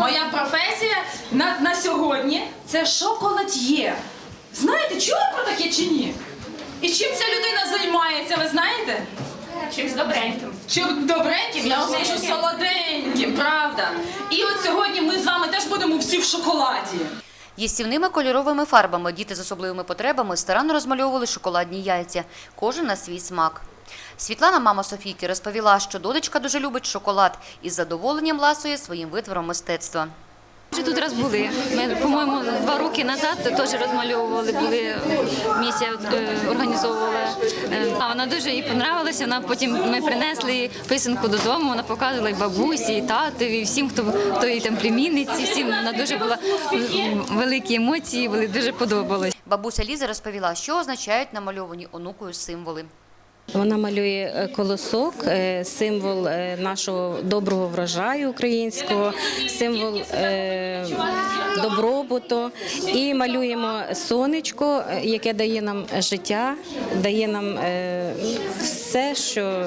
Моя професія на, на сьогодні це шоколад'є. Знаєте, чули про таке чи ні? І чим ця людина займається, ви знаєте? Чимось добреньким. Чим добреньким, я вам скажу солоденьким, правда. І от сьогодні ми з вами теж будемо всі в шоколаді. Їстівними кольоровими фарбами діти з особливими потребами старанно розмальовували шоколадні яйця, кожен на свій смак. Світлана, мама Софійки, розповіла, що донечка дуже любить шоколад і з задоволенням ласує своїм витвором мистецтва. Вже тут раз були. Ми, по-моєму, два роки назад теж розмальовували, були місія е, організовувала. Е, А вона дуже їй понравилася. Вона потім ми принесли писанку додому. Вона показувала і бабусі, і татові, і всім, хто хто її там племінниці. Всім вона дуже була великі емоції, були дуже подобалось. Бабуся Ліза розповіла, що означають намальовані онукою символи. Вона малює е, колосок, е, символ е, нашого доброго врожаю українського, символ добробуту. І малюємо сонечко, яке дає нам життя, дає нам все, що,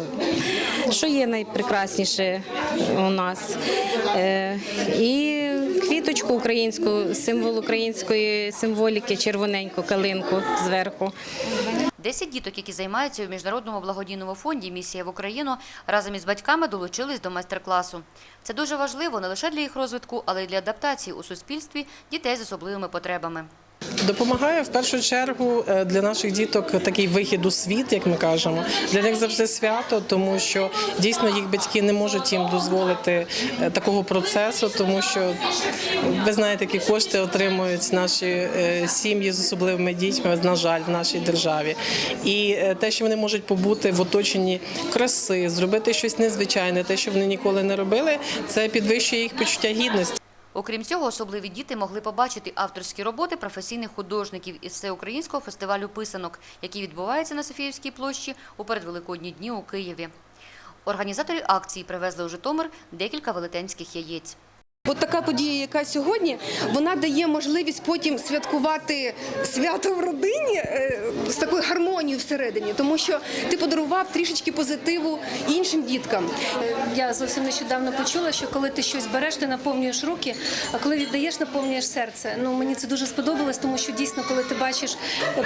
що є найпрекрасніше у нас. І квіточку українську, символ української символіки, червоненьку калинку зверху. Десять діток, які займаються у міжнародному благодійному фонді Місія в Україну, разом із батьками долучились до майстер-класу. Це дуже важливо не лише для їх розвитку, але й для адаптації у суспільстві дітей з особливими потребами. Допомагає в першу чергу е, для наших діток такий вихід у світ, як ми кажемо. Для них завжди свято, тому що дійсно їх батьки не можуть їм дозволити е, такого процесу, тому що ви знаєте, які кошти отримують наші е, сім'ї з особливими дітьми, на жаль, в нашій державі. І те, що вони можуть побути в оточенні краси, зробити щось незвичайне, те, що вони ніколи не робили, це підвищує їх почуття гідності. Окрім цього, особливі діти могли побачити авторські роботи професійних художників із всеукраїнського фестивалю писанок, який відбувається на Софіївській площі у передвеликодні дні у Києві. Організатори акції привезли у Житомир декілька велетенських яєць. От така подія, яка сьогодні, вона дає можливість потім святкувати свято в родині е, з такою гармонією всередині, тому що ти подарував трішечки позитиву іншим діткам. Я зовсім нещодавно почула, що коли ти щось береш, ти наповнюєш руки, а коли віддаєш, наповнюєш серце. Ну мені це дуже сподобалось, тому що дійсно, коли ти бачиш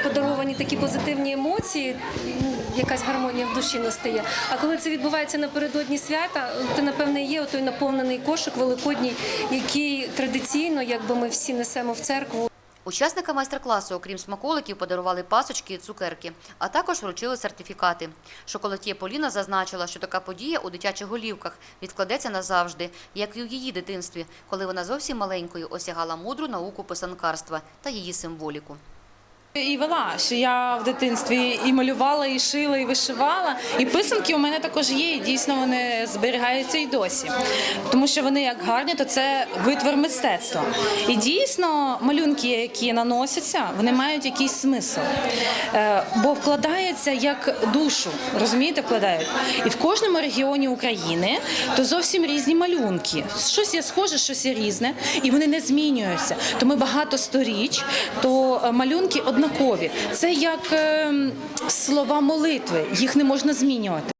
подаровані такі позитивні емоції, ну, якась гармонія в душі настає. А коли це відбувається напередодні свята, ти напевне є той наповнений кошик великодній, який традиційно, якби ми всі несемо в церкву. Учасникам майстер-класу, окрім смаколиків, подарували пасочки і цукерки, а також вручили сертифікати. Шоколатє Поліна зазначила, що така подія у дитячих голівках відкладеться назавжди, як і у її дитинстві, коли вона зовсім маленькою осягала мудру науку писанкарства та її символіку. І вела, що я в дитинстві і малювала, і шила, і вишивала. І писанки у мене також є, і дійсно вони зберігаються і досі. Тому що вони як гарні, то це витвор мистецтва. І дійсно малюнки, які наносяться, вони мають якийсь смисл. Е, Бо вкладається як душу, розумієте, вкладають. І в кожному регіоні України то зовсім різні малюнки. Щось є схоже, щось є різне, і вони не змінюються. То ми багато сторіч, то е, малюнки однакові. Це як ем, слова молитви, їх не можна змінювати.